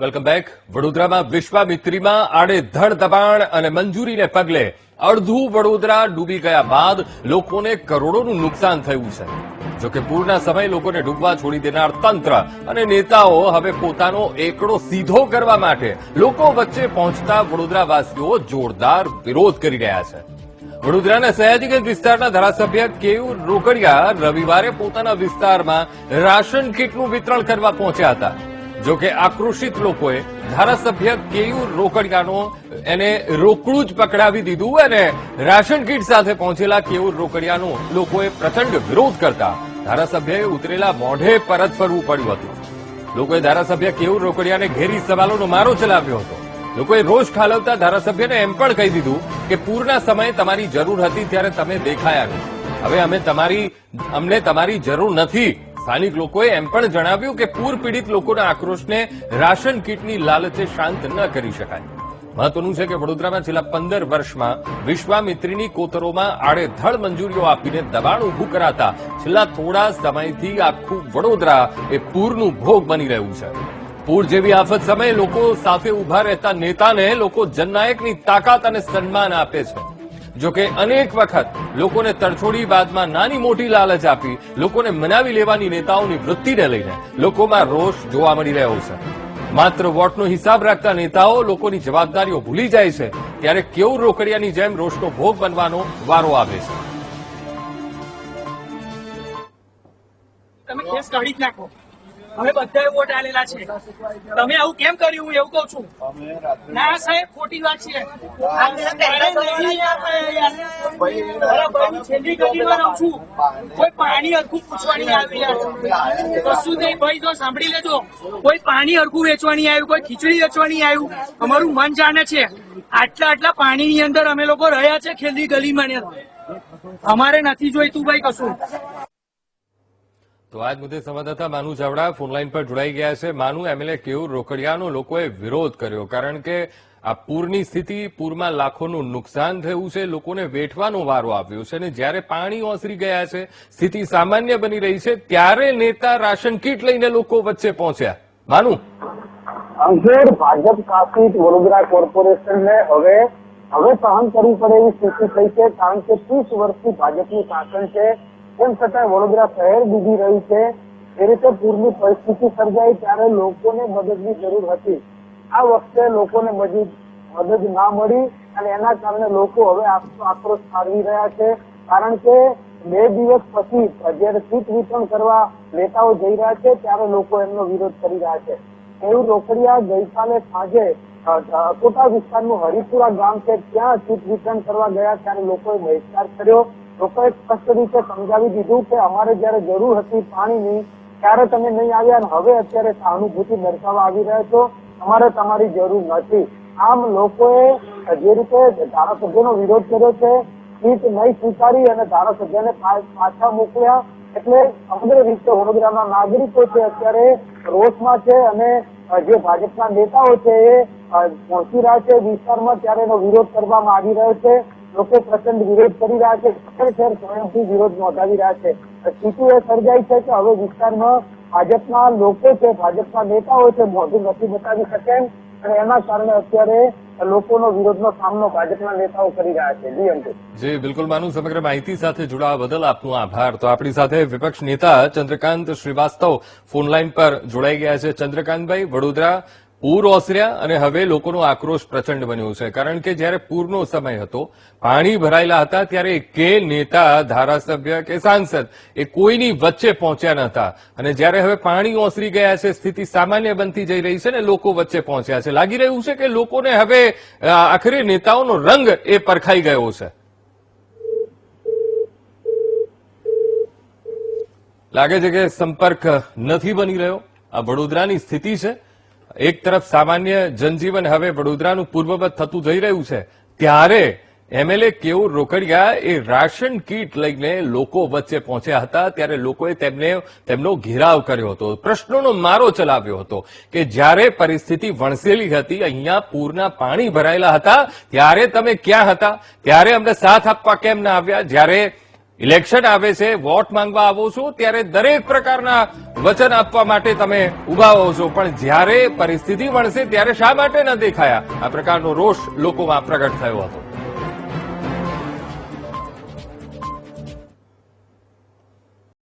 Welcome back. વડોદરામાં વિશ્વામિત્રીમાં આડેધડ દબાણ અને મંજૂરીને પગલે અડધું વડોદરા ડૂબી ગયા બાદ લોકોને કરોડોનું નુકસાન થયું છે. જોકે પૂરના સમય લોકોને ડૂબવા છોડી દેનાર તંત્ર અને નેતાઓ હવે પોતાનો એકડો સીધો કરવા માટે લોકો વચ્ચે પહોંચતા વડોદરાવાસીઓ જોરદાર વિરોધ કરી રહ્યા છે. વડોદરાના સયાજીગંજ વિસ્તારના ધારાસભ્ય કેયુ રોકડિયા રવિવારે પોતાના વિસ્તારમાં રાશન કીટનું વિતરણ કરવા પહોંચ્યા હતા. જો કે આક્રોશિત લોકોએ ધારાસભ્ય કેયુ રોકડિયાનો એને રોકડું જ પકડાવી દીધું અને રાશન કીટ સાથે પહોંચેલા કેયુર રોકડિયાનો લોકોએ પ્રચંડ વિરોધ કરતા ધારાસભ્યએ ઉતરેલા મોઢે પરત ફરવું પડ્યું હતું. લોકોએ ધારાસભ્ય કેયુર રોકડિયાને ઘેરી સવાલોનો મારો ચલાવ્યો હતો. લોકોએ રોષ ઠાલવતા ધારાસભ્યને એમ પણ કહી દીધું કે પૂરના સમયે તમારી જરૂર હતી ત્યારે તમે દેખાયા નહીં. હવે અમે તમારી, અમને તમારી જરૂર નથી. સ્થાનિક લોકોએ એમ પણ જણાવ્યું કે પૂર પીડિત લોકોના આક્રોશને રાશન કીટની લાલચે શાંત ન કરી શકાય. મહત્વનું છે કે વડોદરામાં છેલ્લા પંદર વર્ષમાં વિશ્વામિત્રીની કોતરોમાં આડેધડ મંજૂરીઓ આપીને દબાણ ઉભું કરાતા છેલ્લા થોડા સમયથી આખું વડોદરા એ પૂરનું ભોગ બની રહ્યું છે. પૂર જેવી આફત સમયે લોકો સાથે ઊભા રહેતા નેતાને લોકો જનનાયકની તાકાત અને સન્માન આપે છે. જોકે અનેક વખત લોકોને તરછોડી બાદમાં નાની મોટી લાલચ આપી લોકોને મનાવી લેવાની નેતાઓની વૃત્તિને લઈને લોકોમાં રોષ જોવા મળી રહ્યો છે. માત્ર વોટનો હિસાબ રાખતા નેતાઓ લોકોની જવાબદારીઓ ભૂલી જાય છે, ત્યારે કેવું રોકડિયાની જેમ રોષનો ભોગ બનવાનો વારો આવે છે. તમે કેસ કાઢી જ નાખો. અમે બધાએ વોટ આલેલા છે. તમે આવું કેમ કર્યું? હું એવું કઉ છું. ના સાહેબ ખોટી વાત છે. છેલ્લી ગલીમાં રહું છું. કોઈ પાણી હરખું પૂછવાની આવી કશું નહીં. ભાઈ જો સાંભળી લેજો. કોઈ પાણી હરખું વેચવાની આવ્યું કોઈ ખીચડી વેચવાની આવ્યું. અમારું મન જાણે છે. આટલા આટલા પાણીની અંદર અમે લોકો રહ્યા છે છેલ્લી ગલીમાં ને. અમારે નથી જોઈતું ભાઈ કશું. તો આજ મુદ્દે સંવાદદાતા માનુ ચાવડા ફોનલાઈન પર જોડાઈ ગયા છે. માનુ, એમએલએ કેવું રોકડિયાનો લોકોએ વિરોધ કર્યો, કારણ કે આ પૂરની સ્થિતિ પૂરમાં લાખોનું નુકસાન થયું છે, લોકોને વેઠવાનો વારો આવ્યો છે અને જ્યારે પાણી ઓસરી ગયા છે, સ્થિતિ સામાન્ય બની રહી છે, ત્યારે નેતા રાશન કીટ લઈને લોકો વચ્ચે પહોંચ્યા. માનુ? ભાજપ શાસિત વડોદરા કોર્પોરેશનને હવે હવે સહન કરવું પડે એવી સ્થિતિ થઈ છે, કારણ કે ત્રીસ વર્ષથી ભાજપનું શાસન છે તેમ છતાં વડોદરા શહેર ડૂબી રહ્યું છે. એ રીતે પૂરની પરિસ્થિતિ સર્જાઈ ત્યારે લોકોને મદદની જરૂર હતી. આ વખતે લોકોને મદદ મદદ ના મળી અને એના કારણે લોકો હવે આક્રોશ ઠાલવી રહ્યા છે. કારણ કે બે દિવસ પછી જયારે સીટ વિતરણ કરવા નેતાઓ જઈ રહ્યા છે, ત્યારે લોકો એમનો વિરોધ કરી રહ્યા છે. એવું રોકડિયા ગઈકાલે સાંજે કોટા વિસ્તારનું હરિપુરા ગામ છે, ત્યાં સીટ વિતરણ કરવા ગયા ત્યારે લોકોએ બહિષ્કાર કર્યો. લોકોએ સ્પષ્ટ રીતે સમજાવી દીધું કે અમારે જયારે જરૂર હતી પાણીની, ત્યારે તમે નહીં આવ્યા અને હવે અત્યારે સહાનુભૂતિ દર્શાવવા આવી રહ્યા છો, અમારે તમારી જરૂર નથી. આમ લોકોએ જે રીતે ધારાસભ્યનો વિરોધ કર્યો છે, સીટ નહીં સ્વીકારી અને ધારાસભ્યને પાછા મોકલ્યા, એટલે સમગ્ર રીતે વડોદરાના નાગરિકો છે અત્યારે રોષમાં છે અને જે ભાજપના નેતાઓ છે એ પહોંચી રહ્યા છે વિસ્તારમાં, ત્યારે એનો વિરોધ કરવામાં આવી રહ્યો છે. લોકો પ્રચંડ વિરોધ કરી રહ્યા છે. ઠેર સ્વયંથી વિરોધ નોંધાવી રહ્યા છે. સ્થિતિ એ સર્જાઈ છે કે હવે વિસ્તારમાં ભાજપના લોકો છે, ભાજપના નેતાઓ છે, મોઢું નથી બતાવી શકે. અને એના કારણે અત્યારે લોકોનો વિરોધનો સામનો ભાજપના નેતાઓ કરી બિલકુલ માનું સમગ્ર માહિતી સાથે જોડાવા બદલ આપનો આભાર. આપણી સાથે વિપક્ષ નેતા ચંદ્રકાંત શ્રીવાસ્તવ ફોનલાઈન પર જોડાઈ ગયા છે. ચંદ્રકાંતભાઈ, વડોદરા પૂર ઓસર્યા અને હવે લોકોનો આક્રોશ પ્રચંડ બન્યો છે. કારણ કે જ્યારે પૂરનો સમય હતો, પાણી ભરાયેલા હતા ત્યારે કે નેતા, ધારાસભ્ય કે સાંસદ એ કોઈની વચ્ચે પહોંચ્યા નહોતા અને જ્યારે હવે પાણી ઓસરી ગયા છે, સ્થિતિ સામાન્ય બનતી જઈ રહી છે ને લોકો વચ્ચે પહોંચ્યા છે. લાગી રહ્યું છે કે લોકોને હવે આખરે નેતાઓનો રંગ એ પરખાઈ ગયો છે. લાગે છે કે સંપર્ક નથી બની રહ્યો. આ વડોદરાની સ્થિતિ છે. એક તરફ સામાન્ય જનજીવન હવે વડોદરાનું પૂર્વવત થતું જઈ રહ્યું છે, ત્યારે એમએલએ કેવું રોકડિયા એ રાશન કીટ લઈને લોકો વચ્ચે પહોંચ્યા હતા, ત્યારે લોકોએ તેમને, તેમનો ઘેરાવ કર્યો હતો. પ્રશ્નોનો મારો ચલાવ્યો હતો કે જ્યારે પરિસ્થિતિ વણસેલી હતી, અહીંયા પૂરના પાણી ભરાયેલા હતા, ત્યારે તમે ક્યાં હતા? ત્યારે અમને સાથ આપવા કેમ ના આવ્યા? જ્યારે ઇલેક્શન આવે છે, વોટ માંગવા આવો છો, ત્યારે દરેક પ્રકારના વચન આપવા માટે તમે ઊભા હો છો. પણ જ્યારે પરિસ્થિતિ વણશે ત્યારે શા માટે ન દેખાયા? આ પ્રકારનો રોષ લોકોમાં પ્રગટ થયો હતો.